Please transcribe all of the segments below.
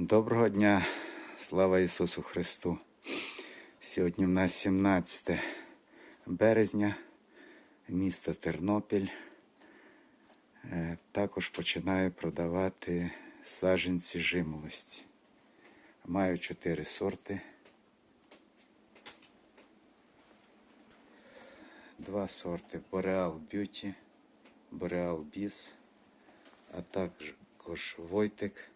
Доброго дня, слава Ісусу Христу. Сьогодні в нас 17 березня, місто Тернопіль. Е, Також починаю продавати саджанці жимолості. Маю чотири сорти. Два сорти Boreal Beauty, Boreal Biz, а також Войтик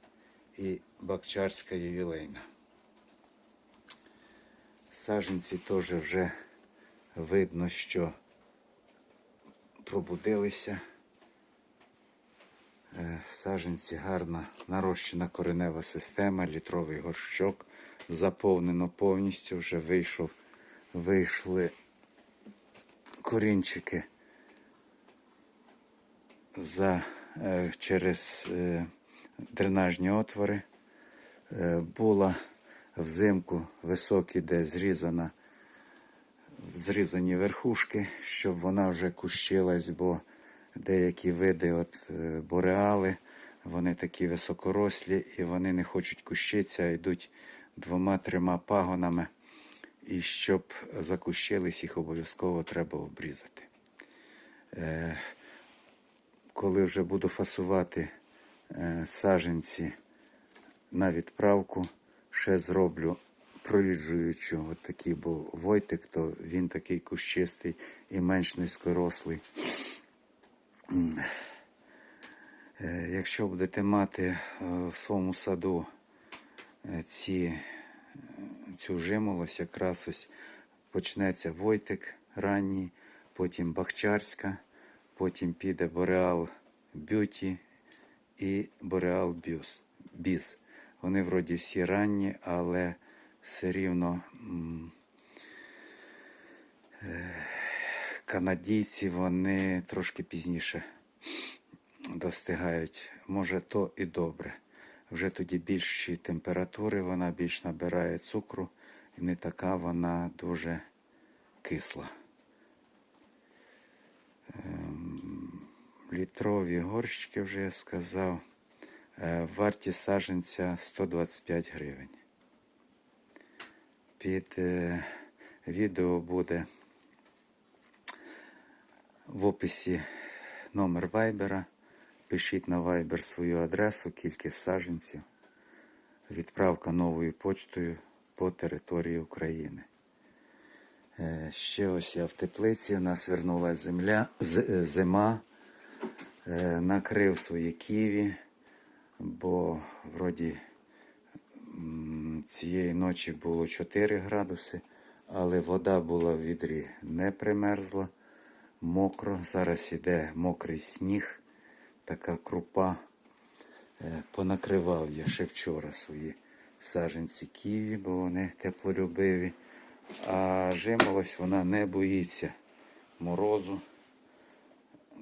і Бакчарська ювілейна. Саженці теж вже видно, що пробудилися. Е, Саженці гарна нарощена коренева система, літровий горщок. Заповнено повністю, вже вийшов, вийшли корінчики за, е, через е, дренажні отвори. Е, була взимку високі, де зрізана, зрізані верхушки, щоб вона вже кущилась, бо деякі види, от е, бореали, вони такі високорослі і вони не хочуть кущитися, а йдуть двома-трьома пагонами. І щоб закущились, їх обов'язково треба обрізати. Е, коли вже буду фасувати саженці на відправку, ще зроблю проїжджуючу. От такий, бо Войтик, то він такий кущистий і менш низькорослий. Е, Якщо будете мати е, в своєму саду е, ці, е, цю жимолость, якраз ось почнеться Войтик ранній, потім Бахчарська, потім піде Бореал Б'юті і Бореал Біз. Вони вроді всі ранні, але все рівно е, канадійці вони трошки пізніше достигають. Може, то і добре. Вже тоді більші температури, вона більш набирає цукру і не така вона дуже кисла. Літрові горщики вже я сказав. Е, Вартість саджанця 125 гривень. Під е, відео буде в описі номер вайбера. Пишіть на вайбер свою адресу, кількість саджанців. Відправка новою почтою по території України. Е, Ще ось я в теплиці, у нас вернулася земля, зима, накрив свої ківі, бо вроді цієї ночі було 4 градуси, але вода була в відрі не примерзла, мокро. Зараз іде мокрий сніг, така крупа. Е, Понакривав я ще вчора свої саджанці ківі, бо вони теплолюбиві. А жимолось вона не боїться морозу,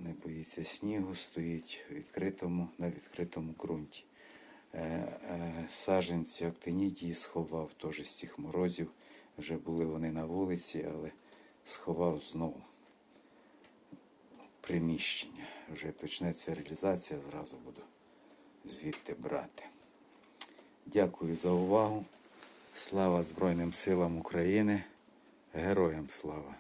не боїться снігу, стоїть відкритому, на відкритому ґрунті. Е, е, Саджанці актинідії сховав теж з цих морозів. Вже були вони на вулиці, але сховав знову приміщення. Вже почнеться реалізація, зразу буду звідти брати. Дякую за увагу. Слава Збройним силам України. Героям слава!